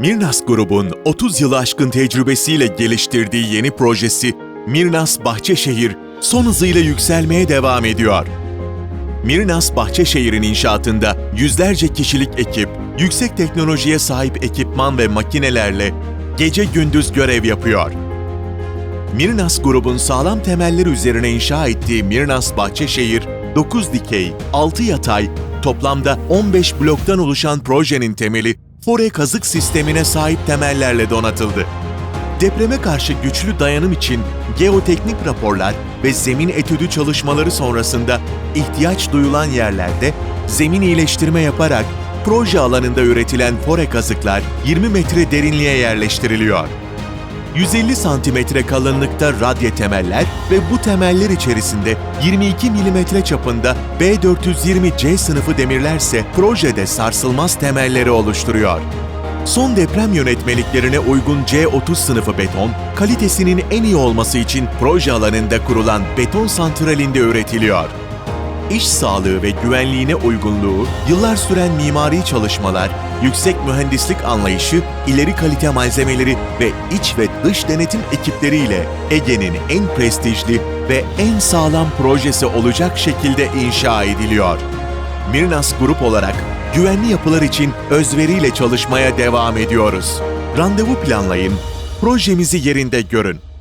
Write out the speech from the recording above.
Mirnas grubun 30 yılı aşkın tecrübesiyle geliştirdiği yeni projesi Mirnas Bahçeşehir son hızıyla yükselmeye devam ediyor. Mirnas Bahçeşehir'in inşaatında yüzlerce kişilik ekip, yüksek teknolojiye sahip ekipman ve makinelerle gece gündüz görev yapıyor. Mirnas grubun sağlam temeller üzerine inşa ettiği Mirnas Bahçeşehir, 9 dikey, 6 yatay, toplamda 15 bloktan oluşan projenin temeli Fore kazık sistemine sahip temellerle donatıldı. Depreme karşı güçlü dayanım için geoteknik raporlar ve zemin etüdü çalışmaları sonrasında ihtiyaç duyulan yerlerde zemin iyileştirme yaparak proje alanında üretilen fore kazıklar 20 metre derinliğe yerleştiriliyor. 150 santimetre kalınlıkta radye temeller ve bu temeller içerisinde 22 milimetre çapında B420C sınıfı demirlerse projede sarsılmaz temelleri oluşturuyor. Son deprem yönetmeliklerine uygun C30 sınıfı beton, kalitesinin en iyi olması için proje alanında kurulan beton santralinde üretiliyor. İş sağlığı ve güvenliğine uygunluğu, yıllar süren mimari çalışmalar, yüksek mühendislik anlayışı, ileri kalite malzemeleri ve iç ve dış denetim ekipleriyle Ege'nin en prestijli ve en sağlam projesi olacak şekilde inşa ediliyor. Mirnas Grup olarak güvenli yapılar için özveriyle çalışmaya devam ediyoruz. Randevu planlayın, projemizi yerinde görün.